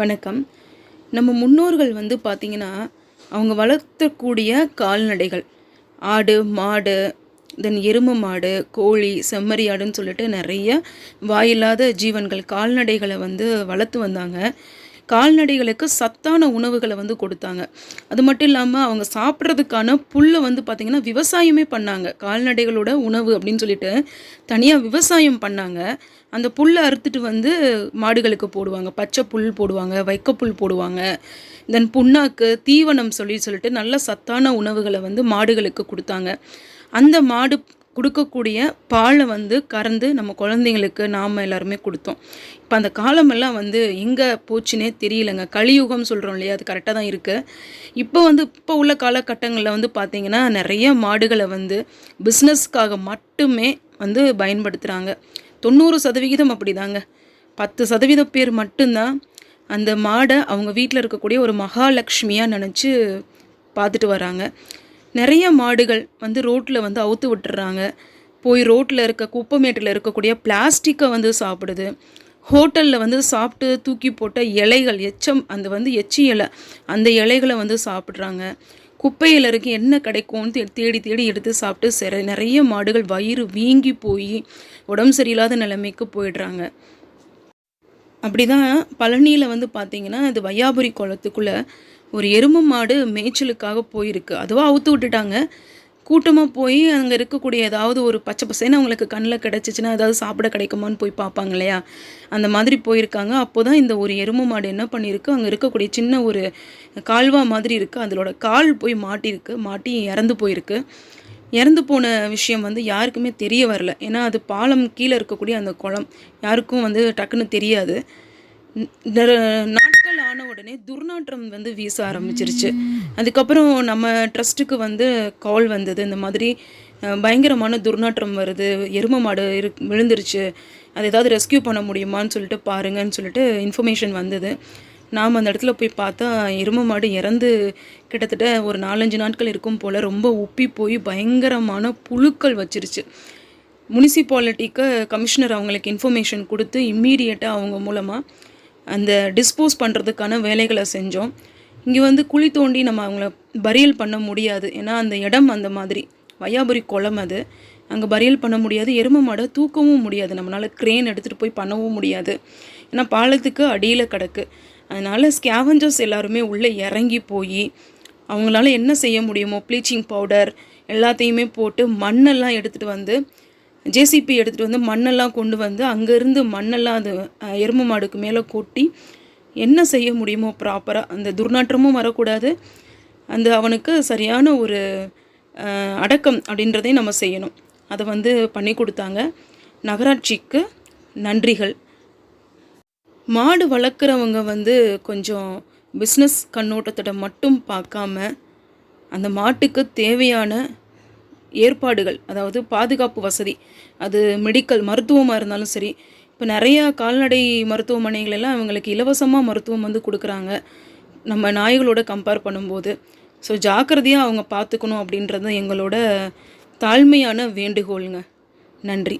வணக்கம். நம்ம முன்னோர்கள் வந்து பார்த்திங்கன்னா அவங்க வளர்த்தக்கூடிய கால்நடைகள் ஆடு மாடு தென் எருமை மாடு கோழி செம்மறி ஆடுன்னு சொல்லிட்டு நிறைய வாயில்லாத ஜீவன்கள் கால்நடைகளை வந்து வளர்த்து வந்தாங்க. கால்நடைகளுக்கு சத்தான உணவுகளை வந்து கொடுத்தாங்க. அது மட்டும் இல்லாமல் அவங்க சாப்பிட்றதுக்கான புல்லை வந்து பார்த்திங்கன்னா விவசாயமே பண்ணாங்க. கால்நடைகளோட உணவு அப்படின்னு சொல்லிட்டு தனியாக விவசாயம் பண்ணாங்க. அந்த புல்லை அறுத்துட்டு வந்து மாடுகளுக்கு போடுவாங்க. பச்சை புல் போடுவாங்க வைக்கப்புல் போடுவாங்க. தென் புண்ணாக்கு தீவனம் சொல்லி சொல்லிட்டு நல்ல சத்தான உணவுகளை வந்து மாடுகளுக்கு கொடுத்தாங்க. அந்த மாடு கொடுக்கக்கூடிய பாலை வந்து கறந்து நம்ம குழந்தைங்களுக்கு நாம் எல்லாருமே கொடுத்தோம். இப்போ அந்த காலமெல்லாம் வந்து எங்கே போச்சுனே தெரியலங்க. கலியுகம் சொல்கிறோம் இல்லையா? அது கரெக்டாக தான் இருக்குது இப்போ வந்து இப்போ உள்ள காலகட்டங்களில் வந்து பார்த்திங்கன்னா நிறைய மாடுகளை வந்து பிஸ்னஸ்க்காக மட்டுமே வந்து பயன்படுத்துகிறாங்க தொண்ணூறு சதவிகிதம் அப்படி தாங்க பத்து சதவீதம் பேர் மட்டும்தான் அந்த மாடை அவங்க வீட்டில் இருக்கக்கூடிய ஒரு மகாலட்சுமியாக நினச்சி பார்த்துட்டு வராங்க. நிறைய மாடுகள் வந்து ரோட்டில் வந்து அவுத்து விட்டுறாங்க. போய் ரோட்டில் இருக்க குப்பைமேட்டில் இருக்கக்கூடிய பிளாஸ்டிக்கை வந்து சாப்பிடுது. ஹோட்டலில் வந்து சாப்பிட்டு தூக்கி போட்ட இலைகள் எச்சம் அந்த வந்து எச்சி இலை அந்த இலைகளை வந்து சாப்பிட்றாங்க. குப்பையில் இருக்க என்ன கிடைக்கும்னு தேடி தேடி எடுத்து சாப்பிட்டு சிற நிறைய மாடுகள் வயிறு வீங்கி போய் உடம்பு சரியில்லாத நிலைமைக்கு போயிடுறாங்க. அப்படி தான் பழனியில் வந்து பார்த்திங்கன்னா இது வையாபுரி குளத்துக்குள்ளே ஒரு எருமை மாடு மேய்ச்சலுக்காக போயிருக்கு. அதுவாக அவுத்து விட்டுட்டாங்க. கூட்டமாக போய் அங்கே இருக்கக்கூடிய ஏதாவது ஒரு பச்சை பசைன்னு அவங்களுக்கு கண்ணில் கிடச்சிச்சின்னா ஏதாவது சாப்பிட கிடைக்குமான்னு போய் பார்ப்பாங்க இல்லையா? அந்த மாதிரி போயிருக்காங்க. அப்போ தான் இந்த ஒரு எருமை மாடு என்ன பண்ணியிருக்கு அங்கே இருக்கக்கூடிய சின்ன ஒரு கால்வா மாதிரி இருக்குது அதோட கால் போய் மாட்டியிருக்கு மாட்டி இறந்து போயிருக்கு. இறந்து போன விஷயம் வந்து யாருக்குமே தெரிய வரல. ஏன்னா அது பாலம் கீழே இருக்கக்கூடிய அந்த குளம். யாருக்கும் வந்து டக்குன்னு தெரியாது. நாட்கள் ஆன உடனே துர்நாற்றம் வந்து வீச ஆரம்பிச்சிருச்சு. அதுக்கப்புறம் நம்ம ட்ரஸ்ட்டுக்கு வந்து கால் வந்தது. இந்த மாதிரி பயங்கரமான துர்நாற்றம் வருது. எரும மாடு இரு விழுந்துருச்சு. அது ஏதாவது ரெஸ்கியூ பண்ண முடியுமான்னு சொல்லிட்டு பாருங்கன்னு சொல்லிட்டு இன்ஃபர்மேஷன் வந்தது. நாம் அந்த இடத்துல போய் பார்த்தா எரும மாடு இறந்து கிட்டத்தட்ட ஒரு நாலஞ்சு நாட்கள் இருக்கும் போல் ரொம்ப உப்பி போய் பயங்கரமான புழுக்கள் வச்சிருச்சு. முனிசிபாலிட்டிக்கு கமிஷனர் அவங்களுக்கு இன்ஃபர்மேஷன் கொடுத்து இம்மீடியட்டாக அவங்க மூலமாக அந்த டிஸ்போஸ் பண்ணுறதுக்கான வேலைகளை செஞ்சோம். இங்கே வந்து குழி தோண்டி நம்ம அவங்கள பரியல் பண்ண முடியாது. ஏன்னா அந்த இடம் அந்த மாதிரி. வையாபுரி குளம் அது. அங்கே பரியல் பண்ண முடியாது. எரும மாடை தூக்கவும் முடியாது. நம்மளால் க்ரேன் எடுத்துகிட்டு போய் பண்ணவும் முடியாது. ஏன்னா பாலத்துக்கு அடியில் கிடக்கு. அதனால் ஸ்கேவஞ்சர்ஸ் எல்லாருமே உள்ளே இறங்கி போய் அவங்களால என்ன செய்ய முடியுமோ ப்ளீச்சிங் பவுடர் எல்லாத்தையுமே போட்டு மண்ணெல்லாம் எடுத்துகிட்டு வந்து ஜேசிபி எடுத்துகிட்டு வந்து மண்ணெல்லாம் கொண்டு வந்து அங்கேருந்து மண்ணெல்லாம் அது எரும மாடுக்கு மேலே கொட்டி என்ன செய்ய முடியுமோ ப்ராப்பராக அந்த துர்நாற்றமும் வரக்கூடாது. அந்த அவனுக்கு சரியான ஒரு அடக்கம் அப்படின்றதையும் நம்ம செய்யணும். அதை வந்து பண்ணி கொடுத்தாங்க. நகராட்சிக்கு நன்றிகள். மாடு வளர்க்குறவங்க வந்து கொஞ்சம் பிஸ்னஸ் கண்ணோட்டத்தோட மட்டும் பார்க்காம அந்த மாட்டுக்கு தேவையான ஏற்பாடுகள் அதாவது பாதுகாப்பு வசதி அது மெடிக்கல் மருத்துவமாக இருந்தாலும் சரி இப்போ நிறையா கால்நடை மருத்துவமனைகளெல்லாம் அவங்களுக்கு இலவசமாக மருத்துவம் வந்து கொடுக்குறாங்க. நம்ம நாய்களோட கம்பேர் பண்ணும்போது ஸோ ஜாக்கிரதையாக அவங்க பார்த்துக்கணும் அப்படின்றது எங்களோட தாழ்மையான வேண்டுகோளுங்க. நன்றி.